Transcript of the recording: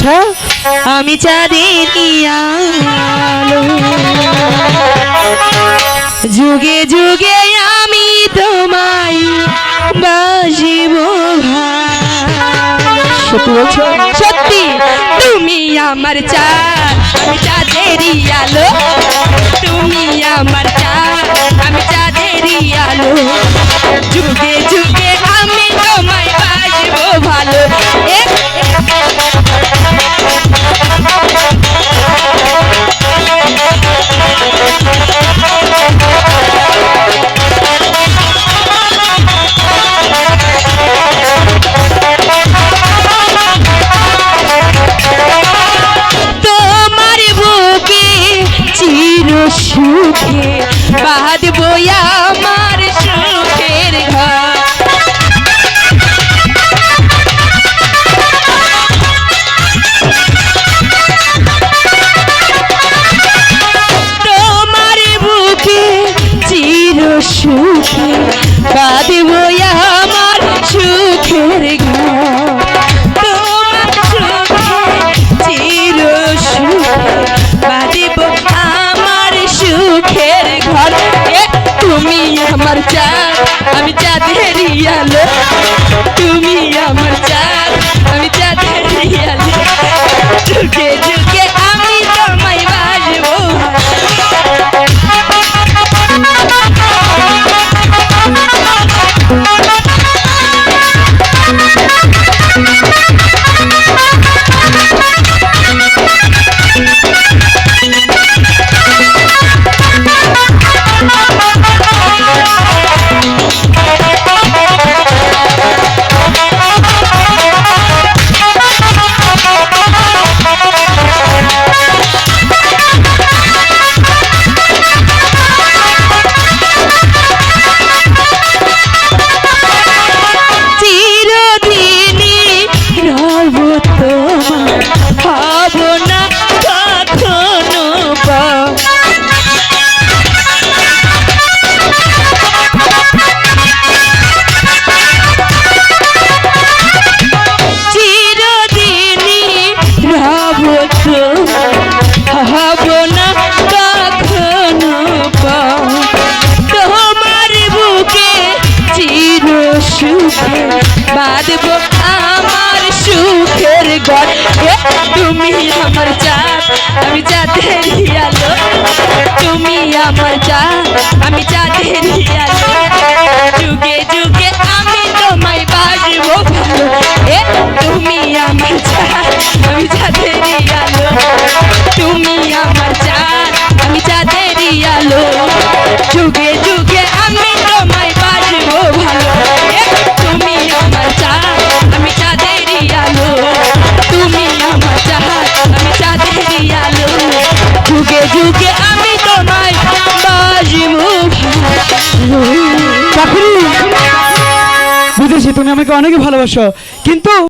আচ্ছা? আমি চাঁদের যুগে যুগে আমি তোমায় ভালো। সত্যি বলছ? সত্যি। তুমি আমার চাঁদ, আমি চাঁদেরই 明天 আমি চাঁদের আলো তুমি আমার চাঁদ। আমি চাঁদের আলো সুখের ঘর এ, তুমি আমার চাঁদ আমি চাঁদের আলো তুমি আমার চাঁদ আমি চাঁদের আলো যুগে যুগে আমি তোমায় বাসবো ভালো এ তুমি আমার চাঁদ আমি চাঁদের আলো তুমি আমার চাঁদ আমি চাঁদের আলো যুগে যুগে চাকরি তুমি আমাকে অনেক ভালোবাসো। কিন্তু